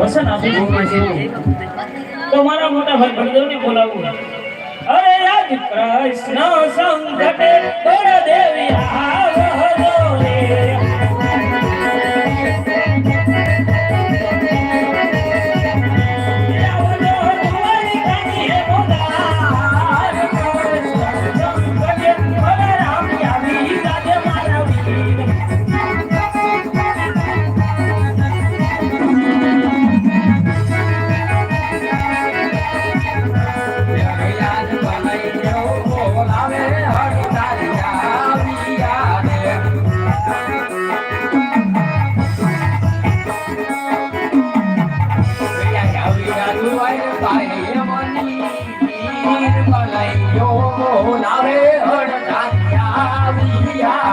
વસન તમારા મોટા ભાઈ ભગદેવ ને બોલાવું. અરે રાજ કૃષ્ણ સંગતે બોલાવે હડતાલિયા